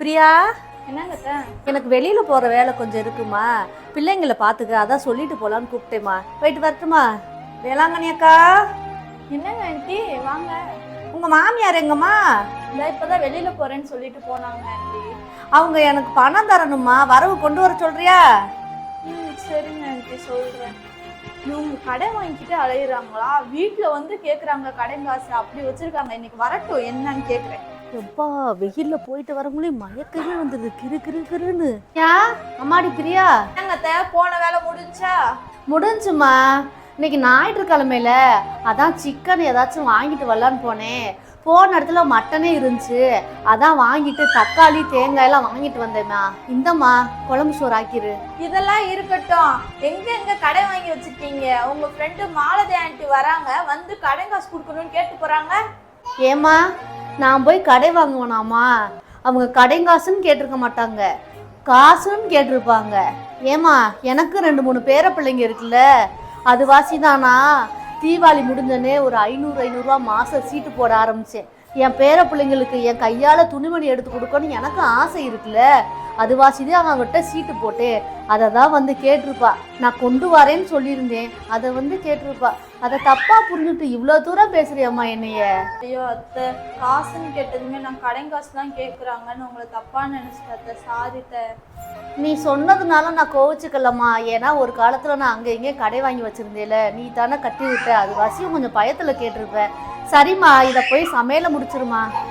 பிரியா? என்னங்க அத்தை? எனக்கு வெளியில போற வேலை கொஞ்சம் இருக்குமா? பிள்ளைங்களை பாத்துக்க அதான் சொல்லிட்டு போலான்னு கூப்பிட்டேம்மா. போயிட்டு வரட்டுமா? வேளாங்கண்ணி அக்கா? என்னங்க ஆண்டி? வாங்க. உங்க மாமியார் எங்கம்மா? இந்த இப்பதான் வெளியில போறேன்னு சொல்லிட்டு போனாங்க ஆண்டி. அவங்க எனக்கு பணம் தரணுமா வரவு கொண்டு வர சொல்றியா? ம் சரிங்க ஆண்டி சொல்றேன். இவங்க கடை வாங்கிட்டு அலையுறாங்களா? வீட்டுல வந்து கேக்குறாங்க கடை காசு. அப்படி வச்சிருக்காங்க. இன்னைக்கு வரட்டும் என்னன்னு கேக்குறேன். எப்பா வெயில்ல போயிட்டு வரவங்களே மயக்கமே வந்துடுது கிரு கிரு கிருன்னு. யா அம்மாடி பிரியா. என்னங்க போன வேலை முடிஞ்சா? முடிஞ்சுமா இன்னைக்கு ஞாயிற்றுக்கிழமையில அதான் சிக்கன் ஏதாச்சும் வாங்கிட்டு வரலான்னு போனேன். போன இடத்துல மட்டனே இருந்துச்சு. அதான் வாங்கிட்டு தக்காளி தேங்காய் எல்லாம் வாங்கிட்டு வந்தேம்மா. இந்தம்மா குழம்பு சோறு ஆக்கிரு. இதெல்லாம் இருக்கட்டும். எங்க எங்க கடை வாங்கி வச்சிருக்கீங்க? உங்க ஃப்ரெண்டு மாலதி ஆண்டி வராங்க. வந்து கடை காசு கொடுக்கணும்னு கேட்டு போறாங்க. ஏம்மா நான் போய் கடை வாங்குவேனாமா? அவங்க கடைங்காசுன்னு கேட்டிருக்க மாட்டாங்க. காசுன்னு கேட்டிருப்பாங்க. ஏம்மா எனக்கு ரெண்டு மூணு பேர பிள்ளைங்க இருக்குல்ல? அது வாசிதானா தீபாவளி முடிஞ்சோடனே ஒரு ஐநூறு ஐநூறுரூவா மாதம் சீட்டு போட ஆரம்பித்தேன் என் பேர பிள்ளைங்களுக்கு என் கையால் துணிமணி எடுத்து கொடுக்கணும்னு எனக்கு ஆசை இருக்குல்ல? அது வாசிதே அவங்ககிட்ட சீட்டு போட்டு அதை தான் வந்து கேட்டிருப்பா. நான் கொண்டு வரேன்னு சொல்லியிருந்தேன். அதை வந்து கேட்டிருப்பா. அதை தப்பாக புரிஞ்சுட்டு இவ்வளோ தூரம் பேசுறியம்மா என்னைய? ஐயோ அத்தை காசுன்னு கேட்டதுமே நான் கடை காசு தான் கேக்குறாங்கன்னு உங்களை தப்பா நினைச்சிட்டேன் அத்தை. சாரி அத்தை. நீ சொன்னதுனால நான் கோவிச்சுக்கலம்மா. ஏன்னா ஒரு காலத்தில் நான் அங்கே இங்கே கடை வாங்கி வச்சிருந்தேல. நீ தானே கட்டி விட்ட அது வாசியும் கொஞ்சம் பயத்தில் கேட்டிருப்ப. சரிம்மா இதை போய் சமையலை முடிச்சிருமா